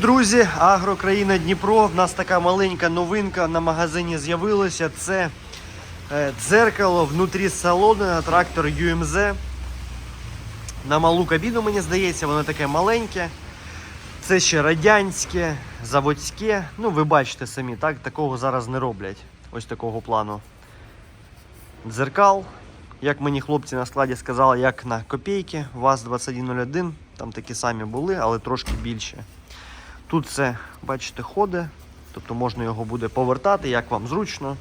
Друзі, Агрокраїна Дніпро. В нас така маленька новинка на магазині з'явилася. Це е, дзеркало внутрі салону на трактор UMZ. На малу кабіну, мені здається, воно таке маленьке. Це ще радянське, заводське. Ну, ви бачите самі, так? Такого зараз не роблять. Ось такого плану. Дзеркал. Як мені хлопці на складі сказали, як на копійки, ВАЗ-2101. Там такі самі були, але трошки більше. Тут це, бачите, ходи, тобто можна його буде повертати, як вам зручно.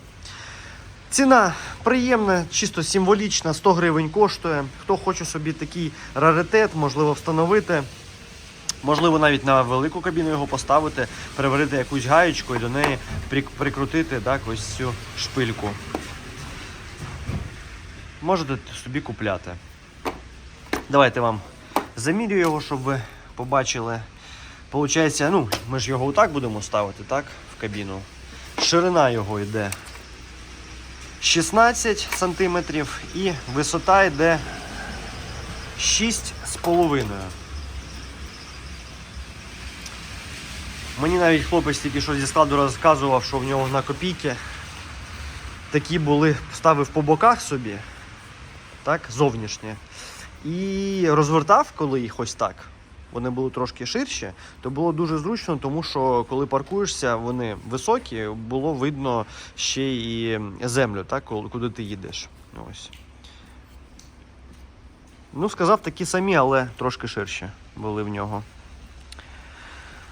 Ціна приємна, чисто символічна, 100 гривень коштує. Хто хоче собі такий раритет, можливо, встановити. Можливо, навіть на велику кабіну його поставити, переварити якусь гаєчку і до неї прикрутити так, ось цю шпильку. Можете собі купляти. Давайте вам замірю його, щоб ви побачили. Получається, ну, ми ж його отак будемо ставити, так, в кабіну. Ширина його йде 16 см і висота йде 6,5. Мені навіть хлопець тільки що зі складу розказував, що в нього на копійки такі були, ставив по боках собі, так, зовнішні. І розвертав, коли їх ось так. Вони були трошки ширші, то було дуже зручно, тому що коли паркуєшся, вони високі, було видно ще і землю, так, куди ти їдеш. Ось. Ну, сказав, такі самі, але трошки ширші були в нього.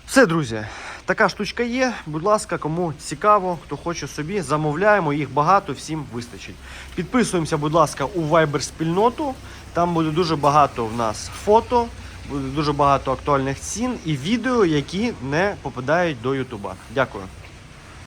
Все, друзі, така штучка є. Будь ласка, кому цікаво, хто хоче собі, замовляємо, їх багато, всім вистачить. Підписуємося, будь ласка, у Viber спільноту. Там буде дуже багато в нас фото, буде дуже багато актуальних цін і відео, які не попадають до Ютуба. Дякую.